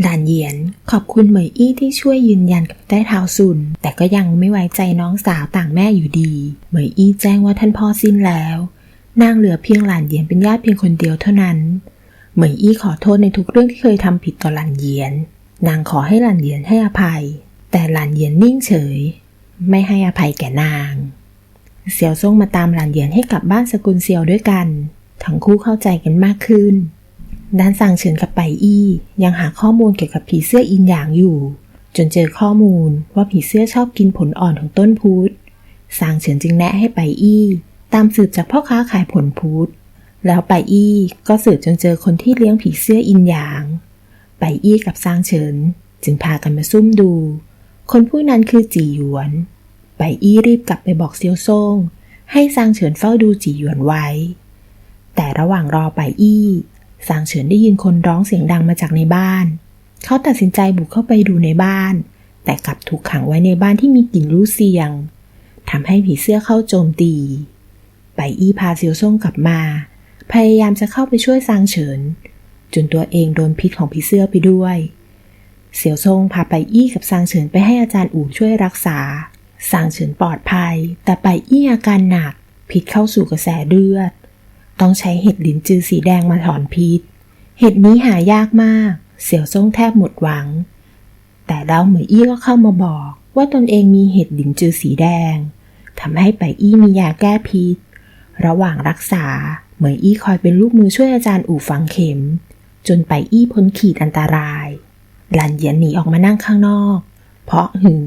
หลานเหยียนขอบคุณเหมยอี้ที่ช่วยยืนยันกับใต้เท้าซุน แต่ก็ยังไม่ไว้ใจน้องสาวต่างแม่อยู่ดี เหมยอี้แจ้งว่าท่านพ่อสิ้นแล้ว นางเหลือเพียงหลานเหยียนเป็นญาติเพียงคนเดียวเท่านั้น เหมยอี้ขอโทษในทุกเรื่องที่เคยทำผิดต่อหลานเหยียน นางขอให้หลานเหยียนให้อภัย แต่หลานเหยียนนิ่งเฉย ไม่ให้อภัยแก่นาง เสี่ยวซ่งมาตามหลานเหยียนให้กลับบ้านสกุลเซียวด้วยกัน ทั้งคู่เข้าใจกันมากขึ้น ด้านซางเฉินกับไปอี้ ยังหาข้อมูลเกี่ยวกับผีเสื้ออินหยางอยู่ จนเจอข้อมูลว่าผีเสื้อชอบกินผลอ่อนของต้นพุธซางเฉินจึงแนะให้ไปอี้ ตามสืบจากพ่อค้าขายผลพุธแล้วไปอี้ก็สืบจนเจอคนที่เลี้ยงผีเสื้ออินหยาง ไปอี้กับซางเฉินจึงพากันมาซุ่มดู คนผู้นั้นคือจีหยวน ไปอี้รีบกลับไปบอกเซียวซ่งให้ซางเฉินเฝ้าดูจีหยวนไว้ แต่ระหว่างรอไปอี้ ซางเฉินได้ยินคนร้องเสียงดังมาจากในบ้าน เขาตัดสินใจบุกเข้าไปดูในบ้าน แต่กลับถูกขังไว้ในบ้านที่มีกลิ่นรู้เสียงทำให้ผีเสื้อเข้าโจมตี ไปอี้พาเซียวซ่งกลับมา พยายามจะเข้าไปช่วยซางเฉิน จนตัวเองโดนพิษของผีเสื้อไปด้วยเสี่ยวซ่งพาไปอี้กับซางเฉินไปให้อาจารย์อู่ช่วยรักษา ซางเฉินปลอดภัย แต่ไปอี้อาการหนัก พิษเข้าสู่กระแสเลือด ต้องใช้เห็ดหลินจือสีแดงมาถอนพิษ เห็ดนี้หายากมาก เสี่ยวซ่งแทบหมดหวัง แต่แล้วเหมยอี้ก็เข้ามาบอกว่าตนเองมีเห็ดหลินจือสีแดงทำให้ไปอี้มียาแก้พิษ ระหว่างรักษาเหมยอี้คอยเป็นลูกมือช่วยอาจารย์อู่ฝังเข็ม จนไปอี้พ้นขีดอันตราย หลันเหยียนหนีออกมานั่งข้างนอก เพราะหึง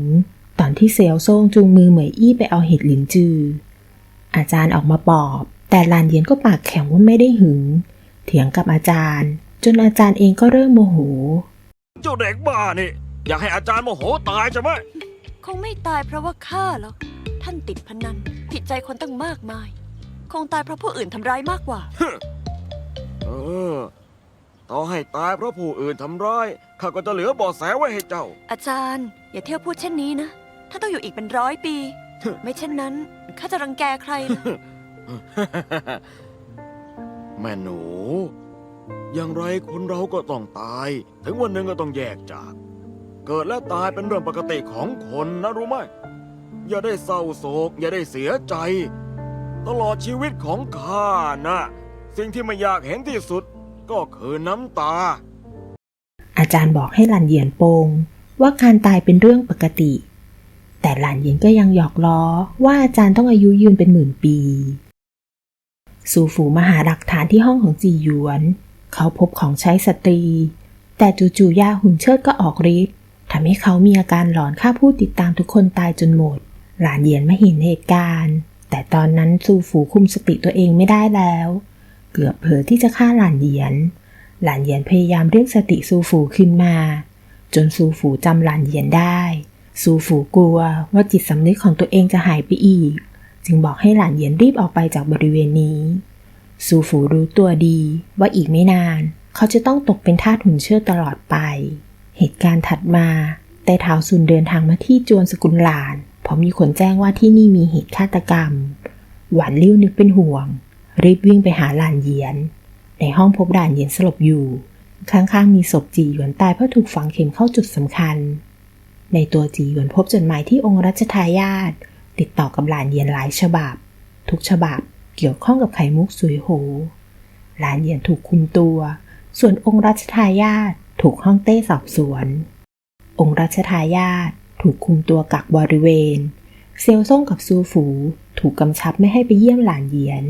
ตอนที่เซลซ่งจูงมือเหมยอี้ไปเอาเห็ดหลินจือ อาจารย์ออกมาปอบ แต่หลานเหยียนก็ปากแข็งว่าไม่ได้หึง เถียงกับอาจารย์ จนอาจารย์เองก็เริ่มโมโห เจ้าเด็กบ้านี่ อยากให้อาจารย์โมโหตายใช่ไหมคงไม่ตายเพราะว่าข้าหรอก ท่านติดพนัน ผิดใจคนตั้งมากมาย คงตายเพราะผู้อื่นทำร้ายมากกว่า เออต่อให้ตายเพราะผู้อื่นทำร้ายข้าก็จะเหลือเบาะแสไว้ให้เจ้า อาจารย์ อย่าเที่ยวพูดเช่นนี้นะถ้านต้องอยู่อีกเป็นร้อยปี ไม่เช่นนั้นข้าจะรังแกใครล่ะ แม่หนู อย่างไรคนเราก็ต้องตาย ถึงวันหนึ่งก็ต้องแยกจาก เกิดและตายเป็นเรื่องปกติของคนนะรู้ไหม อย่าได้เศร้าโศก อย่าได้เสียใจ ตลอดชีวิตของข้านะ สิ่งที่ไม่อยากเห็นที่สุดก็คือน้ำตา อาจารย์บอกให้หลานเหยียนโปงว่าการตายเป็นเรื่องปกติ แต่หลานเหยียนก็ยังหยอกล้อว่าอาจารย์ต้องอายุยืนเป็นหมื่นปี สูฝูมาหาหลักฐานที่ห้องของจีหยวน เขาพบของใช้สตรี แต่จู่ๆยาหุ่นเชิดก็ออกฤทธิ์ทำให้เขามีอาการหลอนฆ่าผู้ติดตามทุกคนตายจนหมด หลานเยียนไม่เห็นเหตุการณ์ แต่ตอนนั้นสูฝูคุมสติตัวเองไม่ได้แล้ว เกือบเผลอที่จะฆ่าหลานเยียน หลานเยียนพยายามเรียกสติซูฝูขึ้นมา จนซูฝูจำหลานเยียนได้ ซูฝูกลัวว่าจิตสำนึกของตัวเองจะหายไปอีก จึงบอกให้หลานเหยียนรีบออกไปจากบริเวณนี้ ซูฝูรู้ตัวดีว่าอีกไม่นาน เขาจะต้องตกเป็นทาสหุ่นเชิดตลอดไป เหตุการณ์ถัดมาแต่เท้าซุนเดินทางมาที่จวนสกุลหลานเพราะมีคนแจ้งว่าที่นี่มีเหตุฆาตกรรม หวานลิ้วนึกเป็นห่วง รีบวิ่งไปหาหลานเหยียน ในห้องพบด่านเหยียนสลบอยู่ข้างๆมีศพจีหยวนตายเพราะถูกฝังเข็มเข้าจุดสำคัญ ในตัวจีหยวนพบจดหมายที่องค์รัชทายาท ติดต่อกับหลานเยียนหลายฉบับ ทุกฉบับเกี่ยวข้องกับไข่มุกสุยโหหลานเยียนถูกคุมตัว ส่วนองค์รัชทายาทถูกห้องเต้สอบสวน องค์รัชทายาทถูกคุมตัวกักบริเวณ เซียวซ่งกับซูฝูถูกกำชับไม่ให้ไปเยี่ยมหลานเยียน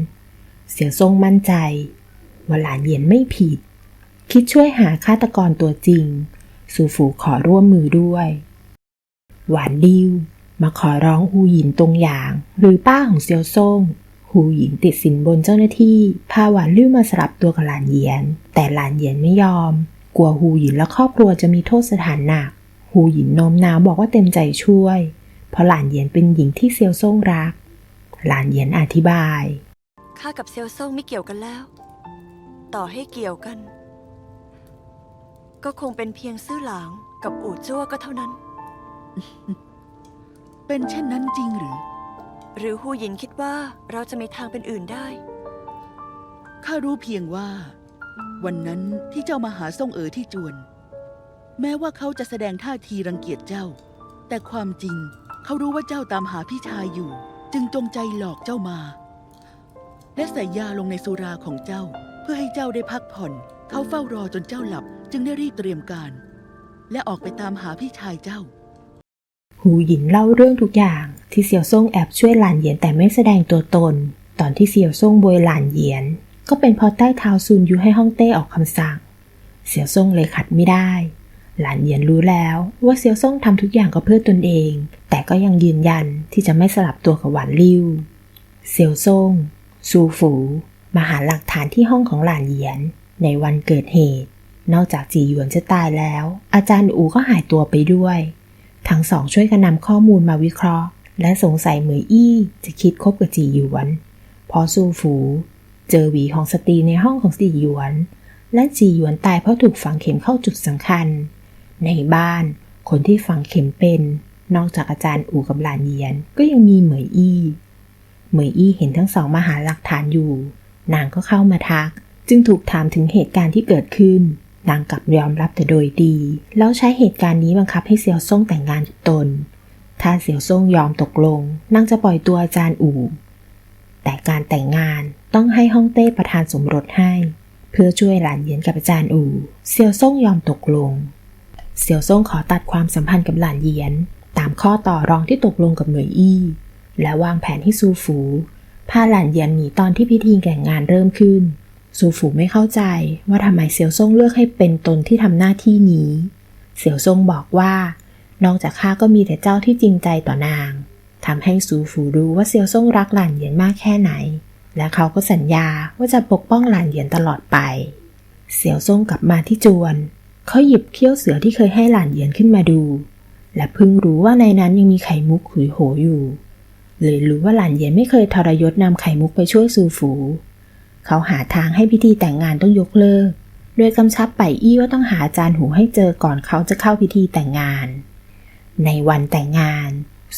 เซียวซ่งมั่นใจ ว่าหลานเยียนไม่ผิด คิดช่วยหาฆาตกรตัวจริง ซูฝูขอร่วมมือด้วย หวานดิว มาขอร้องฮูหยินตรงหยาง หรือป้าของเซียวซ่งฮูหยินติดสินบนเจ้าหน้าที่ พาหวานลิ้วมาสลับตัวกับหลานเหยียน แต่หลานเหยียนไม่ยอม กลัวฮูหยินและครอบครัวจะมีโทษสถานหนักฮูหยินโน้มน้าวบอกว่าเต็มใจช่วย เพราะหลานเหยียนเป็นหญิงที่เซียวซ่งรัก หลานเหยียนอธิบายข้ากับเซียวซ่งไม่เกี่ยวกันแล้ว ต่อให้เกี่ยวกัน ก็คงเป็นเพียงซื่อหลางกับอู่จ้วก็เท่านั้น เป็นเช่นนั้นจริงหรือ หรือฮูหยินคิดว่าเราจะมีทางเป็นอื่นได้ ข้ารู้เพียงว่า วันนั้นที่เจ้ามาหาซ่งเอ๋อที่จวน แม้ว่าเขาจะแสดงท่าทีรังเกียจเจ้า แต่ความจริงเขารู้ว่าเจ้าตามหาพี่ชายอยู่ จึงจงใจหลอกเจ้ามา และใส่ยาลงในสุราของเจ้า เพื่อให้เจ้าได้พักผ่อน เขาเฝ้ารอจนเจ้าหลับ จึงได้รีบเตรียมการ และออกไปตามหาพี่ชายเจ้า หูหยินเล่าเรื่องทุกอย่างที่เสี่ยวซ่งแอบช่วยหลานเหยียนแต่ไม่แสดงตัวตน ตอนที่เสี่ยวซ่งบวยหลานเหยียน ก็เป็นเพราะใต้เท้าซุนยูให้ฮ่องเต้ออกคำสั่ง เสี่ยวซ่งเลยขัดไม่ได้ หลานเหยียนรู้แล้วว่าเสี่ยวซ่งทำทุกอย่างก็เพื่อตนเอง แต่ก็ยังยืนยันที่จะไม่สลับตัวกับหวานลิ้วเสี่ยวซ่งซูฝูมาหาหลักฐานที่ห้องของหลานเหยียน ในวันเกิดเหตุ นอกจากจีหยวนจะตายแล้ว อาจารย์อูก็หายตัวไปด้วย ทั้งสองช่วยกันนำข้อมูลมาวิเคราะห์ และสงสัยเหมยอี้จะคิดคบกับจีหยวน พอซูฝู เจอหวีของสตรีในห้องของจีหยวน และจีหยวนตายเพราะถูกฝังเข็มเข้าจุดสำคัญ ในบ้านคนที่ฝังเข็มเป็น นอกจากอาจารย์อู่กับหลานเยียนก็ยังมีเหมยอี้ เหมยอี้เห็นทั้งสองมาหาหลักฐานอยู่ นางก็เข้ามาทัก จึงถูกถามถึงเหตุการณ์ที่เกิดขึ้น นางกลับยอมรับแต่โดยดี แล้วใช้เหตุการณ์นี้บังคับให้เสี่ยวซ่งแต่งงานกับตน ถ้าเสี่ยวซ่งยอมตกลงนางจะปล่อยตัวอาจารย์อู่ แต่การแต่งงานต้องให้ฮ่องเต้ประธานสมรสให้ เพื่อช่วยหลานเยียนกับอาจารย์อู่ เสี่ยวซ่งยอมตกลง เสี่ยวซ่งขอตัดความสัมพันธ์กับหลานเยียนตามข้อต่อรองที่ตกลงกับเหมยอี้ และวางแผนให้ซูฝูพาหลานเยียนหนีตอนที่พิธีแต่งงานเริ่มขึ้น ซูฝูไม่เข้าใจว่าทำไมเสี่ยวซ่งเลือกให้เป็นตนที่ทำหน้าที่นี้ เสี่ยวซ่งบอกว่า นอกจากข้าก็มีแต่เจ้าที่จริงใจต่อนางทำให้ซูฝูรู้ว่าเสี่ยวซ่งรักหลานเหยียนมากแค่ไหน และเขาก็สัญญาว่าจะปกป้องหลานเหยียนตลอดไปเสี่ยวซ่งกลับมาที่จวน เขาหยิบเขี้ยวเสือที่เคยให้หลานเหยียนขึ้นมาดู และเพิ่งรู้ว่าในนั้นยังมีไข่มุกขุยโหอยู่ เลยรู้ว่าหลานเหยียนไม่เคยทรยศนำไข่มุกไปช่วยซูฝู เขาหาทางให้พิธีแต่งงานต้องยกเลิก โดยกำชับไปอี้ว่าต้องหาอาจารย์หูให้เจอก่อนเขาจะเข้าพิธีแต่งงาน ในวันแต่งงาน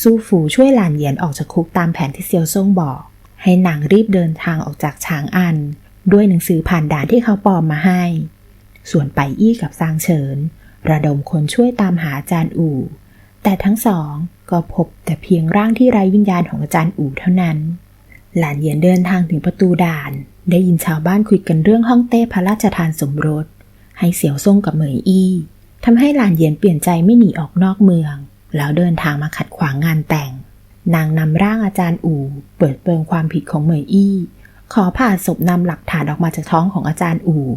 ซูฝูช่วยหลานเหยียนออกจากคุกตามแผนที่เซียวซ่งบอก ให้นางรีบเดินทางออกจากช้างอัน ด้วยหนังสือผ่านด่านที่เขาปลอมมาให้ ส่วนไปอี้กับซางเฉิน ระดมคนช่วยตามหาอาจารย์อู่ แต่ทั้งสองก็พบแต่เพียงร่างที่ไร้วิญญาณของอาจารย์อู่เท่านั้น หลานเหยียนเดินทางถึงประตูด่าน ได้ยินชาวบ้านคุยกันเรื่องห้องเต้พระราชทานสมรส ให้เสี่ยวซ่งกับเหมยอี้ทำให้หลานเหยียนเปลี่ยนใจไม่หนีออกนอกเมือง แล้วเดินทางมาขัดขวางงานแต่ง นางนำร่างอาจารย์อู่ เปิดเปิงความผิดของเหมยอี้ ขอผ่าศพนำหลักฐานออกมาจากท้องของอาจารย์อู่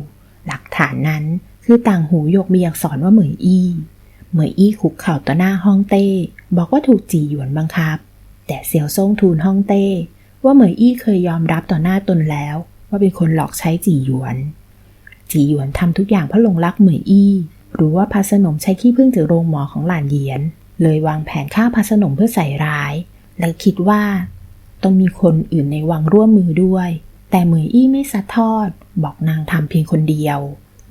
หลักฐานนั้นคือต่างหูยกมีอักษรว่าเหมยอี้ เหมยอี้คุกเข่าต่อหน้าห้องเต้ บอกว่าถูกจีหยวนบังคับ แต่เสี่ยวซ่งทูลห้องเต้ ว่าเหมยอี้เคยยอมรับต่อหน้าตนแล้ว ว่าเป็นคนหลอกใช้จีหยวน จีหยวนทำทุกอย่างเพราะหลงรักเหมยอี้รู้ว่าพระสนมใช้ขี้ผึ้งจากโรงหมอของหลานเหยียน เลยวางแผนฆ่าพระสนมเพื่อใส่ร้าย และคิดว่าต้องมีคนอื่นในวังร่วมมือด้วย แต่เหมยอี้ไม่ซัดทอด บอกนางทำเพียงคนเดียว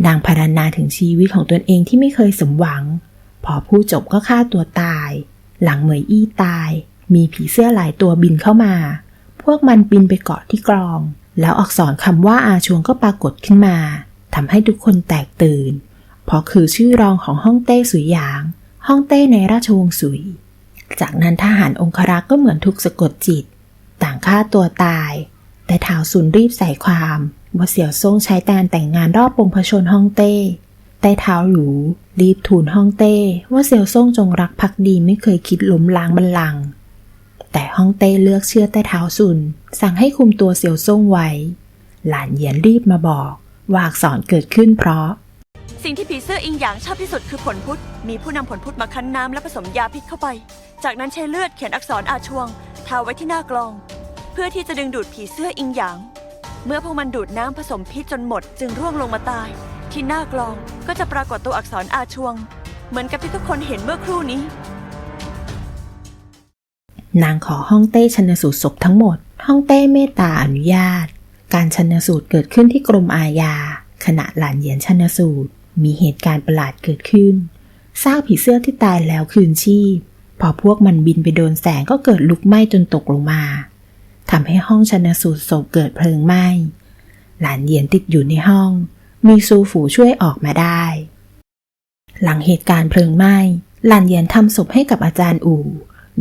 นางพารณนาถึงชีวิตของตนเองที่ไม่เคยสมหวัง พอพูดจบก็ฆ่าตัวตาย หลังเหมยอี้ตาย มีผีเสื้อหลายตัวบินเข้ามา วกมันบินไปเกาะที่กรอง แล้วอักษรคำว่าอาชวงก็ปรากฏขึ้นมาทำให้ทุกคนแตกตื่น เพราะคือชื่อรองของฮ่องเต้สุยหยางฮ่องเต้ในราชวงศ์สุย จากนั้นทหารองครักษ์ก็เหมือนถูกสะกดจิต ต่างฆ่าตัวตาย แต่ท้าวซุนรีบใส่ความว่าเสี่ยวซ่งใช้การแต่งงานรอบปงพชนฮ่องเต้แต่เท้าหรูรีบทูลฮ่องเต้ ว่าเสี่ยวซ่งจงรักภักดีไม่เคยคิดล้มล้างบัลลังก์ แต่ฮ่องเต้เลือกเชื่อแต่เท้าซุน สั่งให้คุมตัวเสี่ยวซ่งไว้ หลานเหยียนรีบมาบอกว่าอักษรเกิดขึ้นเพราะ สิ่งที่ผีเสื้ออิงหยางชอบที่สุดคือผลพุธมีผู้นำผลพุธมาคั้นน้ำและผสมยาพิษเข้าไป จากนั้นใช้เลือดเขียนอักษรอาชวงทาไว้ที่หน้ากลอง เพื่อที่จะดึงดูดผีเสื้ออิงหยาง เมื่อพวกมันดูดน้ำผสมพิษจนหมด จึงร่วงลงมาตาย ที่หน้ากลองก็จะปรากฏตัวอักษรอาชวง เหมือนกับที่ทุกคนเห็นเมื่อครู่นี้ นางขอห้องเต้ชันสูตรศพทั้งหมด ห้องเต้เมตตาอนุญาต การชันสูตรเกิดขึ้นที่กรมอาญา ขณะหลานเหยียนชันสูตร มีเหตุการณ์ประหลาดเกิดขึ้น ซากผีเสื้อที่ตายแล้วคืนชีพ พอพวกมันบินไปโดนแสงก็เกิดลุกไหม้จนตกลงมา ทำให้ห้องชันสูตรศพเกิดเพลิงไหม้ หลานเหยียนติดอยู่ในห้อง มีซูฝูช่วยออกมาได้ หลังเหตุการณ์เพลิงไหม้หลานเหยียนทำศพให้กับอาจารย์อู่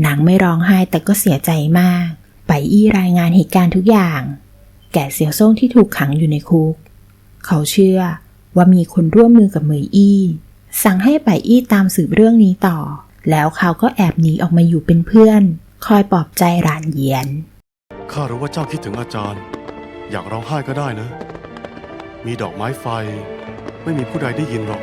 นางไม่ร้องไห้แต่ก็เสียใจมาก ไปอี้รายงานเหตุการณ์ทุกอย่าง แก่เสี่ยวซ่งที่ถูกขังอยู่ในคุก เขาเชื่อว่ามีคนร่วมมือกับเหมยอี้ สั่งให้ไปอี้ตามสืบเรื่องนี้ต่อ แล้วเขาก็แอบหนีออกมาอยู่เป็นเพื่อน คอยปลอบใจหลานเยียน ข้ารู้ว่าเจ้าคิดถึงอาจารย์ อยากร้องไห้ก็ได้นะ มีดอกไม้ไฟ ไม่มีผู้ใดได้ยินหรอก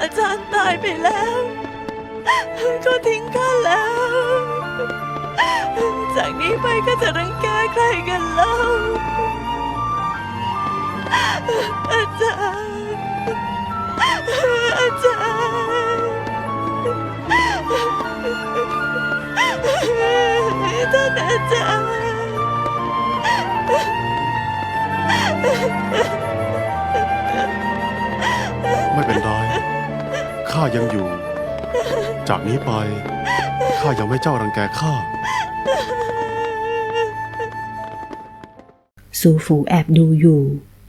อาจารย์ตายไปแล้วก็ทิ้งข้าแล้ว จากนี้ไปก็จะรังแกใครกันเล่าอาจารย์อาจารย์ท่านอาจารย์ ข้ายังอยู่ จากนี้ไปข้ายังไม่เจ้ารังแกข้าซูฟูแอบดูอยู่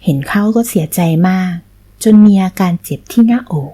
เห็นเขาก็เสียใจมาก จนมีอาการเจ็บที่หน้าอก